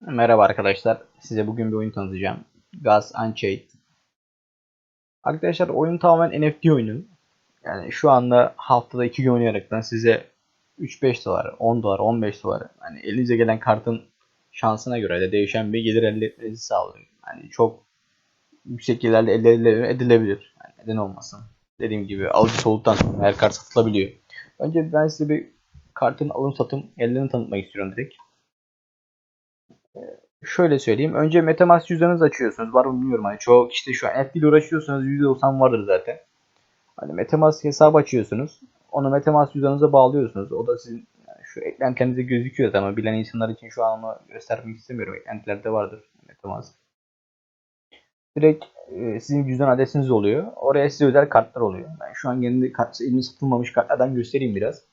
Merhaba arkadaşlar. Size bugün bir oyun tanıtacağım. Gaz Unchained. Arkadaşlar oyun tamamen NFT oyunu. Yani şu anda haftada 2 gün oynayaraktan size 3-5 dolar, 10 dolar, 15 dolar hani elinize gelen kartın şansına göre de değişen bir gelir elde etmenizi sağlıyor. Yani çok yüksek gelirlerle elde edilebilir. Yani neden olmasın. Dediğim gibi alıcı soğuduktan sonra her kart satılabiliyor. Önce ben size bir kartın alım satım ellerini tanıtmak istiyorum direkt. Şöyle söyleyeyim. Önce Metamask cüzdanınızı açıyorsunuz. Var mı bilmiyorum. Hani çoğu kişi şu an NFT ile uğraşıyorsanız %90 vardır zaten. Hani Metamask hesabı açıyorsunuz. Onu Metamask cüzdanınıza bağlıyorsunuz. O da sizin yani şu eklentilerinizde gözüküyor ama bilen insanlar için şu an onu göstermek istemiyorum. Eklentilerde vardır Metamask. Direkt e, sizin cüzdan adresiniz oluyor. Oraya size özel kartlar oluyor. Ben şu an kendi kart, elimde satılmamış kartlardan göstereyim biraz.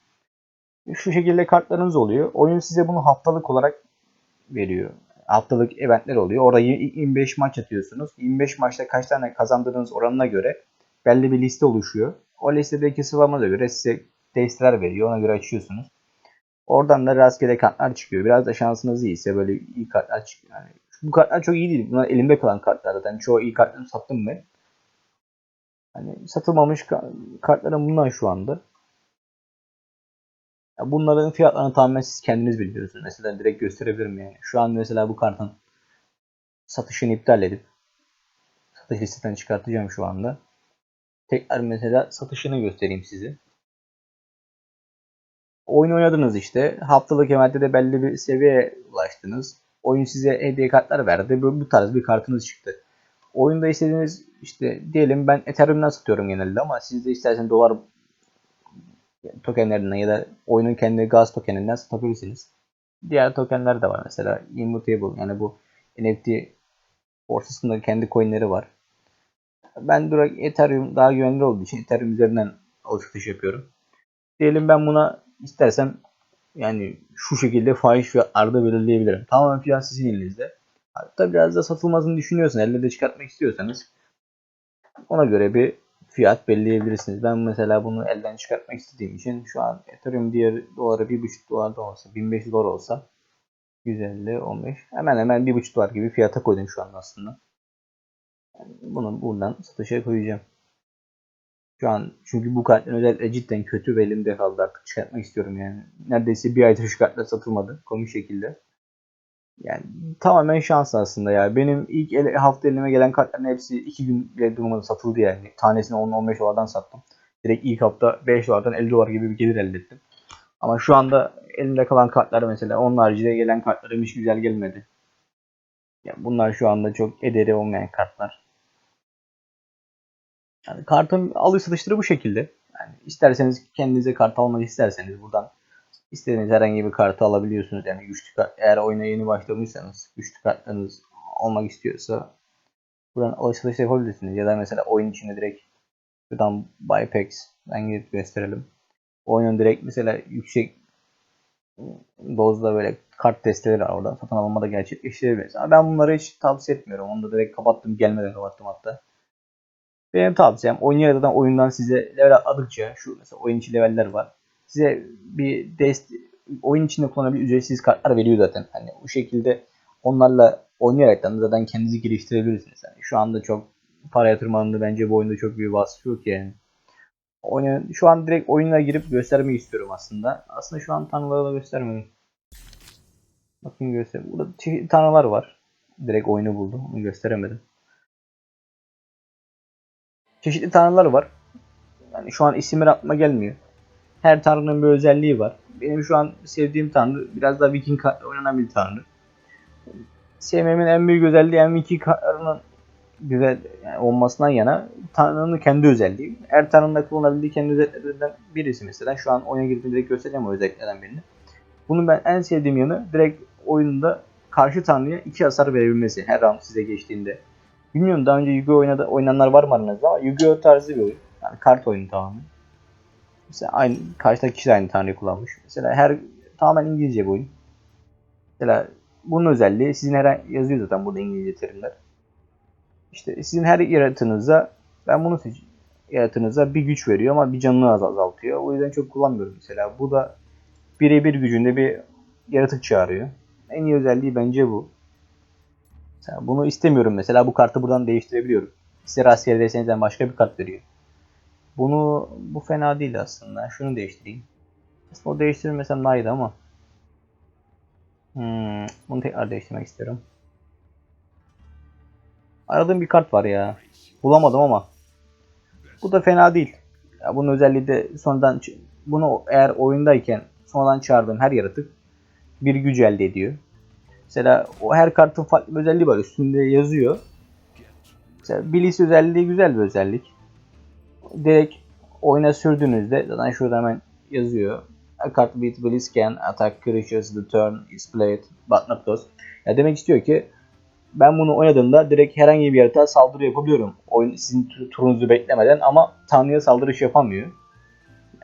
Şu şekilde kartlarınız oluyor. Oyun size bunu haftalık olarak veriyor haftalık eventler oluyor. Orada 25 maç atıyorsunuz. 25 maçta kaç tane kazandığınız oranına göre belli bir liste oluşuyor. O listedeki sıralamaza göre size testler veriyor. Ona göre açıyorsunuz. Oradan da rastgele kartlar çıkıyor. Biraz da şansınız iyiyse böyle iyi kartlar çıkıyor. Yani bu kartlar çok iyi değil. Bunlar elimde kalan kartlar zaten. Çoğu iyi kartları sattım ben. Hani satılmamış kartlarım bunlar şu anda. Bunların fiyatlarını tamamen siz kendiniz biliyorsunuz. Mesela direkt gösterebilirim yani. Şu an mesela bu kartın satışını iptal edip satış listesinden çıkartacağım şu anda. Tekrar mesela satışını göstereyim size. Oyun oynadınız işte. Haftalık eventte de belli bir seviyeye ulaştınız. Oyun size hediye kartlar verdi. Bu, bu tarz bir kartınız çıktı. Oyunda istediğiniz işte diyelim ben Ethereum'dan satıyorum genelde ama siz de istersen dolar tokenlerinden ya da oyunun kendi gaz tokeninden satabilirsiniz. Diğer tokenler de var mesela Immutable yani bu NFT borsasında kendi coinleri var. Ben direkt Ethereum daha güvenli olduğu için Ethereum üzerinden alışveriş yapıyorum. Diyelim ben buna istersem yani şu şekilde fahiş fiyatlarda belirleyebilirim. Tamamen fiyat sizin elinizde. Hatta biraz da satılmasını düşünüyorsan, elde de çıkartmak istiyorsanız ona göre bir fiyat belirleyebilirsiniz. Ben mesela bunu elden çıkartmak istediğim için şu an Ethereum diğer doları 1.5 dolar da olsa 1500 dolar olsa 150 15 hemen hemen 1.5 dolar gibi fiyata koydum şu an aslında. Yani bunu buradan satışa koyacağım. Şu an çünkü bu kartların özellikle cidden kötü ve elimde kaldı artık çıkartmak istiyorum yani. Neredeyse bir aydır şu kartlar satılmadı komik şekilde. Yani tamamen şans aslında ya. Benim ilk ele, hafta elime gelen kartların hepsi 2 gün bile durmadan satıldı yani. Tanesini 10-15 dolardan sattım. Direkt ilk hafta 5 dolardan 50 dolar gibi bir gelir elde ettim. Ama şu anda elimde kalan kartlar mesela onun haricinde gelen kartlarım hiç güzel gelmedi. Yani bunlar şu anda çok ederi olmayan kartlar. Yani kartın alış satışları bu şekilde. Yani isterseniz kendinize kart almak isterseniz buradan İstediğiniz herhangi bir kartı alabiliyorsunuz. Yani güçlü kart. Eğer oyuna yeni başlamışsanız güçlü kartlarınız almak istiyorsa buradan alışveriş yapabilirsiniz. Ya da mesela oyun içinde direkt buradan buy packs ben gidip gösterelim. Oyunun direkt mesela yüksek dozda böyle kart desteleri var orada. Satın alma da gerçekleştirebiliriz. Ama ben bunları hiç tavsiye etmiyorum. Onu da direkt kapattım. Gelmeden kapattım hatta. Benim tavsiyem oyun yaratıdan oyundan size level atladıkça şu mesela oyun içi leveller var size bir dest oyun içinde kullanabilen ücretsiz kartlar veriyor zaten. Hani bu şekilde onlarla oynayarak zaten kendinizi geliştirebilirsiniz. Yani şu anda çok para yatırmanın da bence bu oyunda çok bir vasfı yok yani. Oyun, şu an direkt oyuna girip göstermek istiyorum aslında. Aslında şu an tanrıları da göstermedim. Bakın göster. Burada tanrılar var. Direkt oyunu buldum. Onu gösteremedim. Çeşitli tanrılar var. Yani şu an isimler aklıma gelmiyor. Her tanrının bir özelliği var. Benim şu an sevdiğim tanrı biraz da Viking oynanan bir tanrı. Sevmemin en büyük özelliği en Viking kartlarının güzel yani olmasından yana tanrının kendi özelliği. Her tanrının da kullanabildiği kendi özelliklerinden birisi mesela. Şu an oyuna girdiğimde direkt göstereceğim o özelliklerden birini. Bunun ben en sevdiğim yanı direkt oyunda karşı tanrıya iki hasar verebilmesi her round size geçtiğinde. Bilmiyorum daha önce Yu-Gi-Oh oynadı, oynananlar var mı aranızda ama Yu-Gi-Oh tarzı bir oyun. Yani kart oyunu tamamen. Mesela aynı karşıdaki kişi de aynı tanrıyı kullanmış. Mesela her tamamen İngilizce bu oyun. Mesela bunun özelliği sizin her yazıyor zaten burada İngilizce terimler. İşte sizin her yaratığınıza ben bunu seç yaratığınıza bir güç veriyor ama bir canını azaltıyor. O yüzden çok kullanmıyorum mesela. Bu da birebir gücünde bir yaratık çağırıyor. En iyi özelliği bence bu. Mesela bunu istemiyorum mesela bu kartı buradan değiştirebiliyorum. Size rastgele desenizden başka bir kart veriyor. Bunu bu fena değil aslında. Şunu değiştireyim. Aslında o değiştirmesem daha iyiydi ama. Hmm, bunu tekrar değiştirmek istiyorum. Aradığım bir kart var ya. Bulamadım ama. Bu da fena değil. Ya bunun özelliği de sonradan bunu eğer oyundayken sonradan çağırdığım her yaratık bir güç elde ediyor. Mesela o her kartın farklı bir özelliği var. Üstünde yazıyor. Mesela Bliss özelliği güzel bir özellik. Direkt oyuna sürdüğünüzde zaten şurada hemen yazıyor. A card with Bliss can attack creatures the turn is played but not those. Ya demek istiyor ki ben bunu oynadığımda direkt herhangi bir yaratığa saldırı yapabiliyorum. Oyun sizin tur- turunuzu beklemeden ama Tanrı'ya saldırı iş yapamıyor.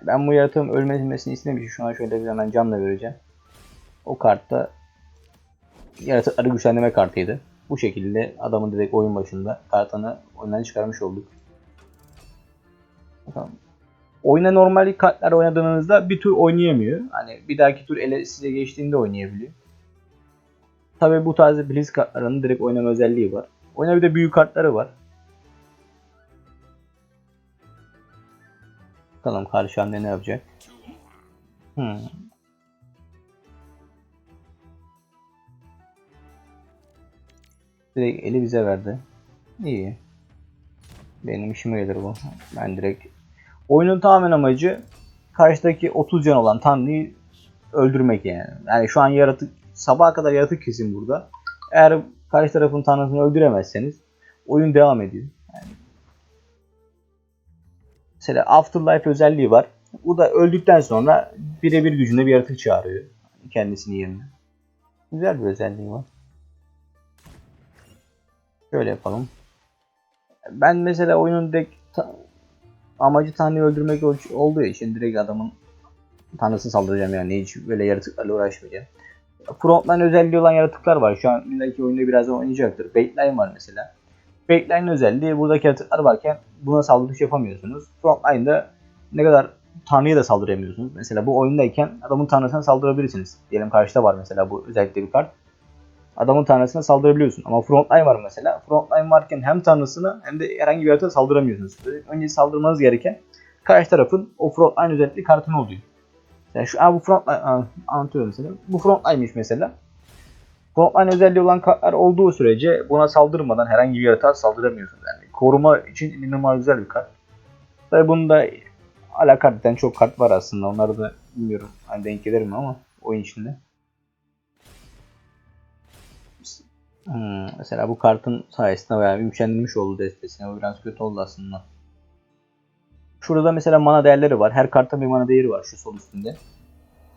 Ben bu yaratığın ölmesini istemişim. Şu an şöyle bir hemen canla vereceğim. O kartta yaratıkları güçlendirme kartıydı. Bu şekilde adamın direkt oyun başında kartını oyundan çıkarmış olduk. Bakalım. Oyuna normal kartlar oynadığınızda bir tur oynayamıyor. Hani bir dahaki tur ele size geçtiğinde oynayabiliyor. Tabi bu tarz Blitz kartlarının direkt oynama özelliği var. Oyuna bir de büyük kartları var. Bakalım karşı ne yapacak. Hmm. Direkt eli bize verdi. İyi. Benim işime gelir bu. Ben direkt... Oyunun tamamen amacı karşıdaki 30 can olan Tanrı'yı öldürmek yani. Yani şu an yaratık sabaha kadar yaratık kesin burada. Eğer karşı tarafın tanrısını öldüremezseniz oyun devam ediyor. Yani. Mesela Afterlife özelliği var. Bu da öldükten sonra birebir gücünde bir yaratık çağırıyor. Kendisinin yerine. Güzel bir özelliği var. Şöyle yapalım. Ben mesela oyunun direkt ta- amacı Tanrı'yı öldürmek ol- olduğu için direkt adamın Tanrısını saldıracağım yani hiç böyle yaratıklarla uğraşmayacağım. Frontline özelliği olan yaratıklar var. Şu an illaki oyunda birazdan oynayacaktır. Baitline var mesela. Baitline özelliği buradaki yaratıklar varken buna saldırış yapamıyorsunuz. Frontline'da ne kadar Tanrı'ya da saldıramıyorsunuz. Mesela bu oyundayken adamın Tanrısına saldırabilirsiniz. Diyelim karşıda var mesela bu özellikle bir kart. Adamın Tanrısına saldırabiliyorsun. Ama Frontline var mesela. Frontline varken hem Tanrısına hem de herhangi bir yaratığa saldıramıyorsunuz. Önce saldırmanız gereken karşı tarafın o Frontline özellikli kartını oluyor. Yani şu an bu frontline anlatıyorum mesela. Bu frontline'miş mesela. Frontline özelliği olan kartlar olduğu sürece buna saldırmadan herhangi bir yaratığa saldıramıyorsunuz. Yani koruma için inanılmaz güzel bir kart. Tabi bunda alakartten çok kart var aslında. Onları da bilmiyorum. Hani denk gelir mi ama oyun içinde. Hmm, mesela bu kartın sayesinde bayağı bir güçlendirmiş oldu destesine. O biraz kötü oldu aslında. Şurada mesela mana değerleri var. Her kartta bir mana değeri var şu sol üstünde.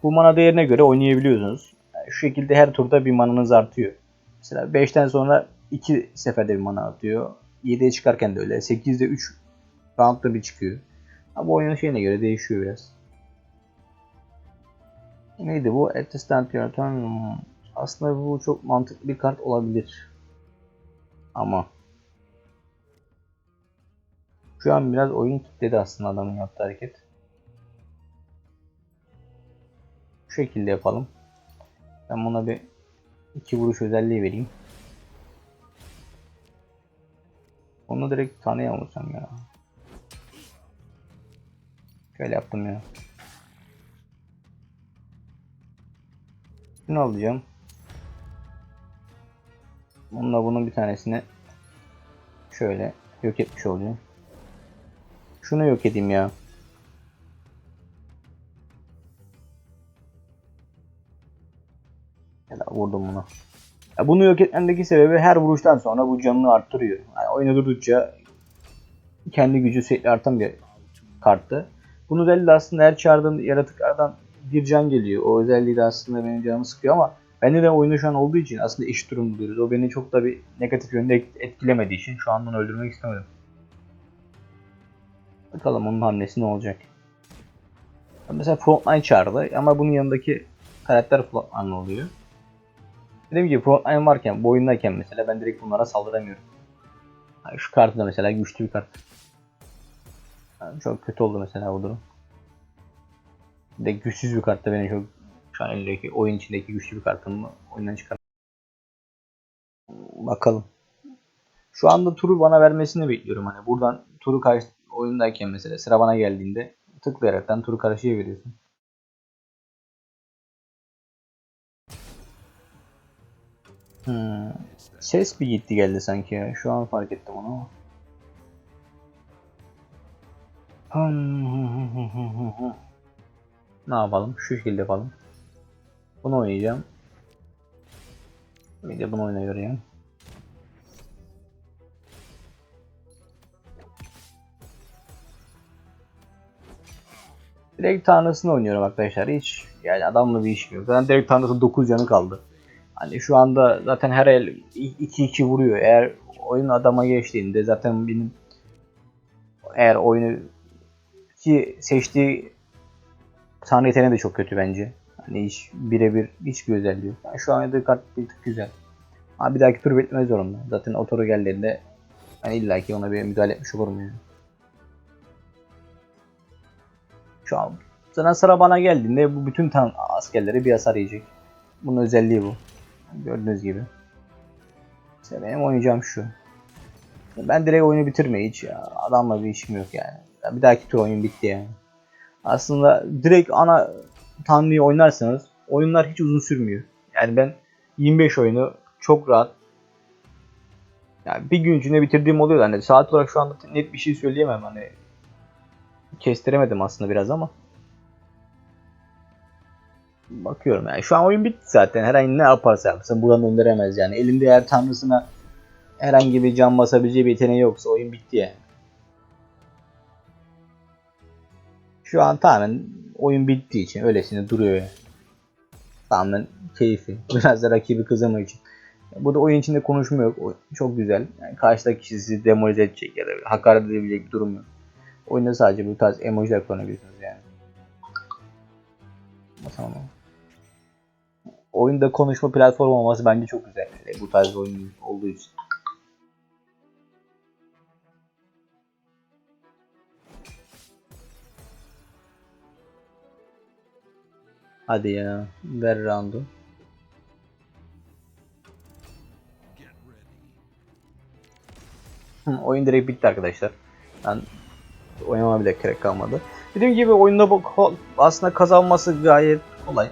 Bu mana değerine göre oynayabiliyorsunuz. Yani şu şekilde her turda bir mananız artıyor. Mesela 5'ten sonra 2 seferde bir mana artıyor. 7'ye çıkarken de öyle. 8'de 3 roundda bir çıkıyor. Ha, bu oyunun şeyine göre değişiyor biraz. Neydi bu? At the turn. Aslında bu çok mantıklı bir kart olabilir. Ama şu an biraz oyun kilitledi aslında adamın yaptığı hareket. Şu şekilde yapalım. Ben buna bir iki vuruş özelliği vereyim. Onu direkt taneye vursam ya. Şöyle yaptım ya. Şunu alacağım. Bununla bunun bir tanesini şöyle yok etmiş olacağım. Şunu yok edeyim ya. Ya da vurdum bunu. Ya bunu yok etmemdeki sebebi her vuruştan sonra bu canını arttırıyor. Yani oyuna durdukça kendi gücü sürekli artan bir karttı. Bunun özelliği de aslında her çağırdığım yaratıklardan bir can geliyor. O özelliği de aslında benim canımı sıkıyor ama bende de oyunda şu an olduğu için aslında eşit durumdayız. O beni çok da bir negatif yönde et- etkilemediği için şu an bunu öldürmek istemedim. Bakalım onun hamlesi ne olacak. Mesela frontline çağırdı ama bunun yanındaki karakter frontline oluyor. Dediğim gibi frontline varken, bu oyundayken mesela ben direkt bunlara saldıramıyorum. Yani şu kartı da mesela güçlü bir kart. Yani çok kötü oldu mesela bu durum. Bir de güçsüz bir kart da beni çok şu an elimdeki oyun içindeki güçlü bir kartımı oyundan çıkar. Bakalım. Şu anda turu bana vermesini bekliyorum. Hani buradan turu karşı oyundayken mesela sıra bana geldiğinde tıklayaraktan turu karşıya veriyorsun. Hmm. Ses bir gitti geldi sanki ya. Şu an fark ettim onu. Hmm. Ne yapalım? Şu şekilde yapalım. Bunu oynayacağım. Bir de bunu oynuyorum. Direkt tanrısını oynuyorum arkadaşlar. Hiç yani adamla bir işim yok. Zaten direkt tanrısı 9 canı kaldı. Hani şu anda zaten her el 2-2 vuruyor. Eğer oyun adama geçtiğinde zaten benim eğer oyunu ki seçtiği tanrı yeteneği de çok kötü bence. Hani hiç birebir hiçbir özelliği yok. Yani şu an oynadığı kart bir tık güzel. Ama bir dahaki tur beklemez zorunda. Zaten o turu geldiğinde yani illaki ona bir müdahale etmiş olurum yani. Şu an zaten sıra bana geldiğinde bu bütün tan askerleri bir hasar yiyecek. Bunun özelliği bu. Gördüğünüz gibi. İşte benim oynayacağım şu. Ben direkt oyunu bitirme hiç. Adamla bir işim yok yani. Ya Bir dahaki tur oyun bitti yani. Aslında direkt ana Tanrı'yı oynarsanız oyunlar hiç uzun sürmüyor. Yani ben 25 oyunu çok rahat yani bir gün içinde bitirdiğim oluyor. Hani saat olarak şu anda net bir şey söyleyemem hani kestiremedim aslında biraz ama bakıyorum yani şu an oyun bitti zaten herhangi ne yaparsa yapsın buradan döndüremez yani elinde eğer tanrısına herhangi bir can basabileceği bir yeteneği yoksa oyun bitti yani. Şu an tamamen oyun bittiği için öylesine duruyor yani. Tamamen keyfi. Biraz da rakibi kızama için. Burada oyun içinde konuşma yok. O- Çok güzel. Yani karşıdaki kişi sizi demoralize edecek ya da hakaret edebilecek bir durum yok. Oyunda sadece bu tarz emojiler kullanabiliyorsunuz yani. Tamam. Oyunda konuşma platformu olması bence çok güzel. Yani bu tarz oyun olduğu için. Hadi ya. Ver roundu. Hı, oyun direkt bitti arkadaşlar. Ben oynamama bile gerek kalmadı. Dediğim gibi oyunda bu aslında kazanması gayet kolay.